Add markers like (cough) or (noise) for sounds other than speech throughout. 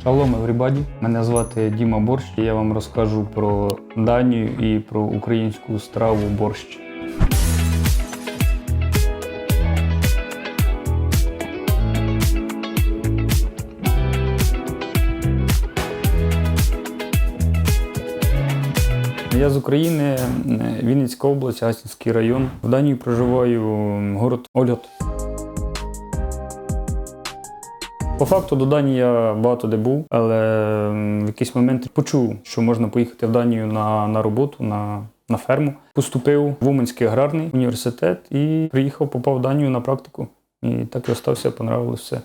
Шалом everybody! Мене звати Діма Борщ. і Я вам розкажу про Данію і про українську страву борщ. Я з України, Вінницька область, Гасінський район. В Данії проживаю город Ольот. По факту до Данії я багато де був, але в якийсь момент почув, що можна поїхати в Данію на, на роботу, на, на ферму. Поступив в Уманський аграрний університет і приїхав, попав в Данію на практику. І так і остався, понравилось все.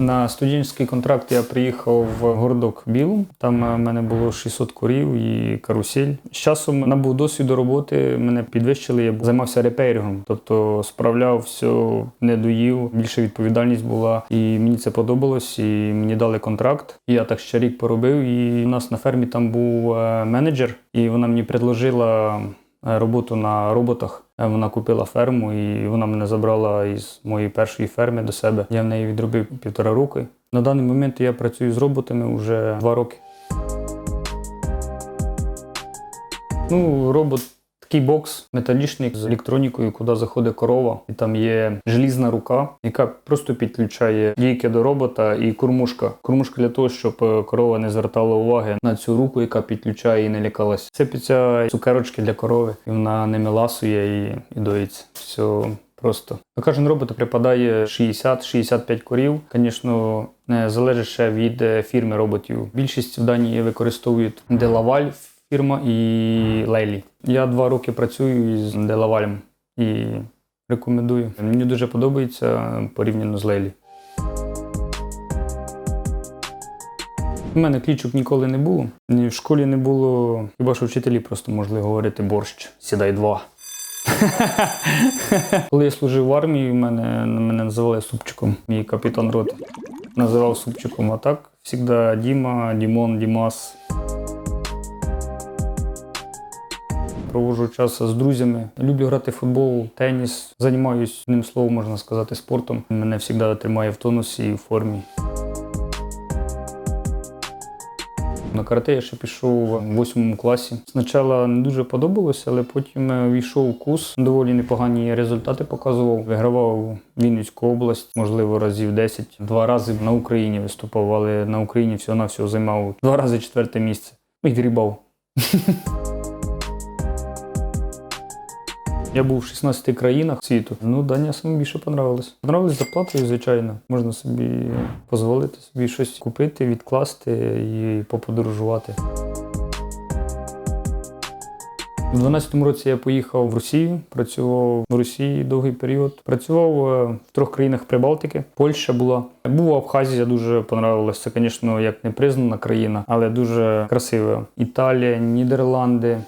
На студентський контракт я приїхав в городок Білум. Там е, в мене було 600 корів і карусель. З часом набув досвіду роботи, мене підвищили, я займався репейрингом, тобто справляв все, не доїв, більше відповідальність була. І мені це подобалось, і мені дали контракт. Я так ще рік поробив. І у нас на фермі там був е, менеджер, і вона мені предложила е, роботу на роботах. Е, Вона купила ферму і вона мене забрала із моєї першої ферми до себе. Я в неї відробив півтора роки. На даний момент я працюю з роботами вже два роки. Ну, робот такий бокс металічний з електронікою, куди заходить корова, і там є желізна рука, яка просто підключає дійки до робота і кормушка. Кормушка для того, щоб е, корова не звертала уваги на цю руку, яка підключає і не лякалась. Сипляться цукерочки для корови, і вона ними ласує і, і доїться. Все просто. На кожен робот припадає 60-65 корів. Звісно, не залежить ще від е, фірми роботів. Більшість в Данії використовують Делаваль фірма і Лейлі. Я два роки працюю із Делавалем і рекомендую. Мені дуже подобається порівняно з Лейлі. У мене клічок ніколи не було. Ні в школі не було. Хіба що вчителі просто могли говорити борщ, сідай два. (laughs) Коли я служив в армії, мене, мене називали супчиком. Мій капітан роти називав супчиком. А так завжди Діма, Дімон, Дімас. Проводжу час з друзями. Люблю грати в футбол, теніс. Займаюсь одним словом, можна сказати, спортом. Мене завжди тримає в тонусі і в формі. На карате я ще пішов в восьмому класі. Спочатку не дуже подобалося, але потім е, війшов у курс. Доволі непогані результати показував. Вигравав Вінницьку область, можливо, разів 10. Два рази на Україні виступав, але на Україні всього-навсього займав два рази четверте місце. Відгрібав. (laughs) Я був в 16 країнах світу. Ну, Данія саме більше понравилось. Понравилось зарплатою, звичайно. Можна собі дозволити собі щось купити, відкласти і поподорожувати. У 12-му році я поїхав в Росію, працював в Росії довгий період. Працював е, в трьох країнах Прибалтики. Польща була. Був Абхазія, дуже понравилось. Це, звісно, як не признана країна, але дуже красива. Італія, Нідерланди.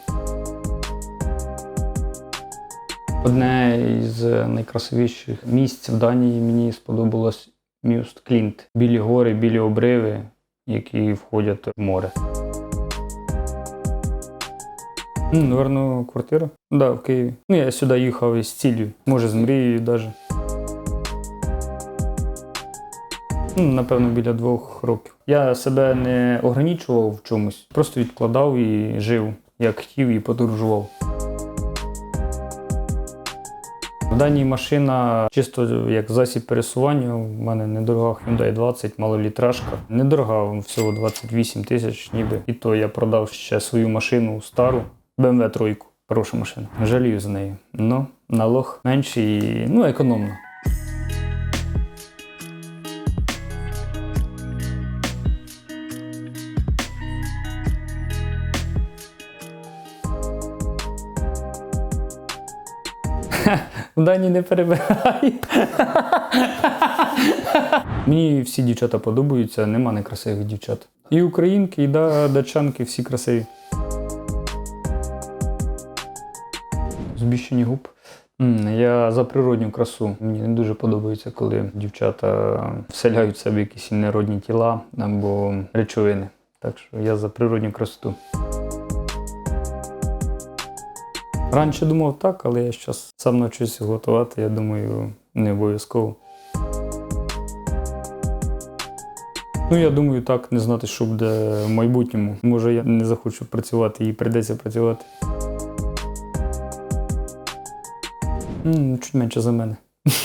Одне із найкрасивіших місць в Данії мені сподобалось міст Клінт. Білі гори, білі обриви, які входять в море. Ну, Наверно, квартира. Да, в Києві. Ну, я сюди їхав із ціллю, може, з мрією навіть. Ну, напевно, біля двох років. Я себе не ограничував в чомусь, просто відкладав і жив, як хотів, і подорожував. В Данії машина чисто як засіб пересування. У мене недорога Hyundai 20, малолітражка. Недорога, всього 28 тисяч, ніби. І то я продав ще свою машину стару, BMW тройку. Хороша машина. Жалію за нею. Ну, налог менший ну, економно. В Данії не перебирай. Мені всі дівчата подобаються, нема некрасивих дівчат. І українки, і да, датчанки всі красиві. Збіщені губ. Я за природню красу. Мені не дуже подобається, коли дівчата вселяють в себе якісь інородні тіла або речовини. Так що я за природню красоту. Раніше думав так, але я зараз сам навчуся готувати, я думаю, не обов'язково. Ну, я думаю, так не знати, що буде в майбутньому. Може, я не захочу працювати і прийдеться працювати. М, Чуть менше за мене. (laughs)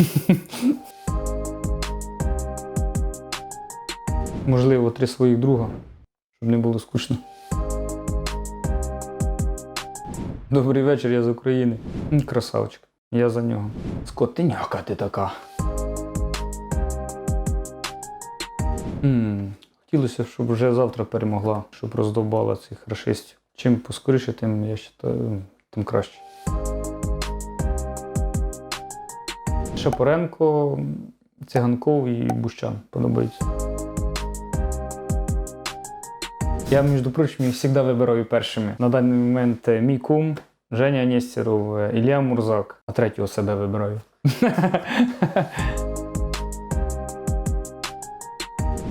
Можливо, три своїх друга, щоб не було скучно. Добрий вечір, я з України. Красавчик. Я за нього. Скотиняка ти така. М, Хотілося, щоб вже завтра перемогла, щоб роздовбала цих рашистів. Чим поскоріше, тим я вважаю, тим краще. Шапоренко, Циганков і Бущан подобаються. Я, між прочим, завжди вибираю першими. На даний момент е, мій кум, Женя Нестеров, Ілля Мурзак, а третього себе вибираю. (laughs)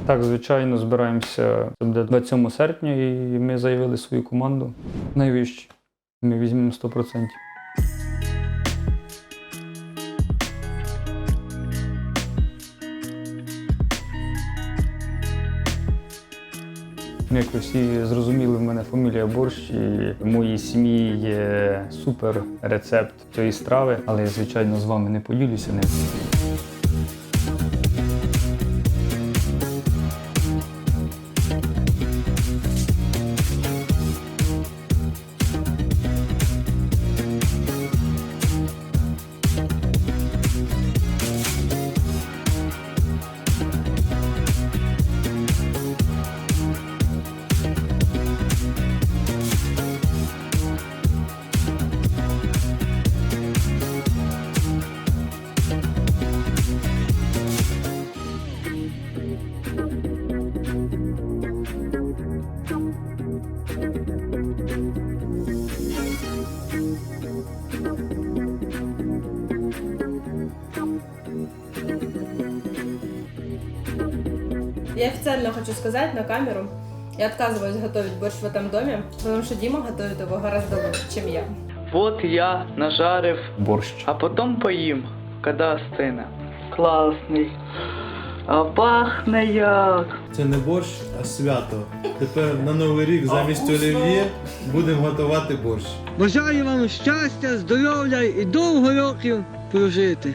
Так, звичайно, збираємося. Буде 27 серпня, і ми заявили свою команду. Найвищі. Ми візьмемо 100%. Як ви всі зрозуміли, в мене фамілія борщ, і в моїй сім'ї є супер рецепт цієї страви, але я, звичайно, з вами не поділюся ним. Я официально хочу сказать на камеру, я отказываюсь готовить борщ в этом доме, потому что Дима готовит его гораздо лучше, чем я. От я нажарив, Борщ. а потім поїм, коли стине. Класний. А пахне як. Це не борщ, а свято. Тепер на Новий рік замість олів'є будемо готувати борщ. Бажаю вам щастя, здоров'я і довго років прожити.